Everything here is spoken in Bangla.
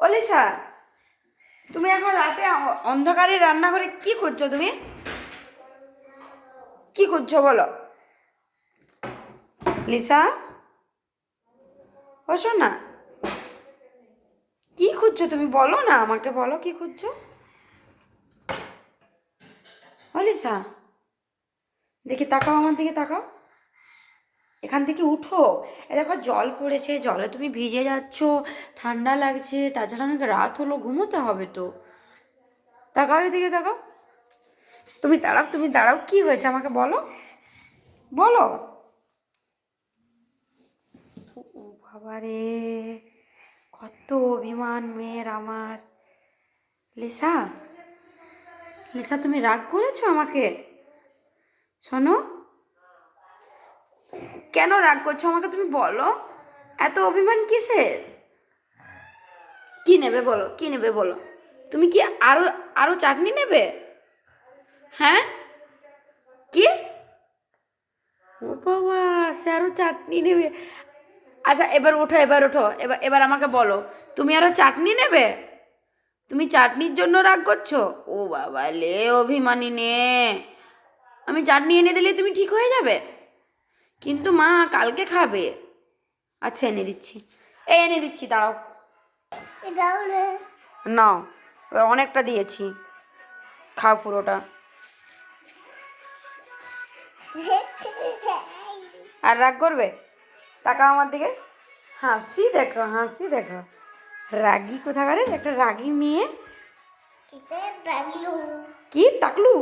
অলিসা, তুমি এখন রাতে অন্ধকারে রান্নাঘরে কি করছ তুমি? কি করছ বলো? লিসা? বসো না। কি খুঁজছো তুমি? বলো না আমাকে, বলো কি খুঁজছো? অলিসা, দেখি তাকাও আমার দিকে, তাকাও। এখান থেকে উঠো। এ দেখো জল পড়েছে, জলে তুমি ভিজে যাচ্ছ, ঠান্ডা লাগছে, তাছাড়া অনেক রাত হলো, ঘুমোতে হবে তো। তাকাও এদিকে, তাকাও। তুমি দাঁড়াও তুমি দাঁড়াও, কি হয়েছে আমাকে বলো? বলো। ও বাবা রে, কত অভিমান মেয়ের আমার। লিসা? লিসা, তুমি রাগ করেছ আমাকে? শোনো কেন রাগ করছ? আমাকে তুমি বলো। এত অভিমান কিসের? কি নেবে বলো? কি নেবে বলো? তুমি কি আরও আরও চাটনি নেবে? হ্যাঁ? কি? ও বাবা, সে আরও চাটনি নেবে। আচ্ছা এবার ওঠো এবার ওঠো। এবার এবার আমাকে বলো, তুমি আরও চাটনি নেবে? তুমি চাটনির জন্য রাগ করছ? ও বাবা লে, অভিমানী নে। আমি চাটনি এনে দিলে তুমি ঠিক হয়ে যাবে? কিন্তু মা কালকে খাবে। আচ্ছা এনে দিচ্ছি। এই এনে দিচ্ছি দাঁড়াও। নাও এবার অনেকটা দিয়েছি। খাও পুরোটা। আর রাগ করবে? তাকাও আমার দিকে। হাসি দেখো হাসি দেখো। রাগি কোথাকারে? একটা রাগি মেয়ে। কি? টাকলু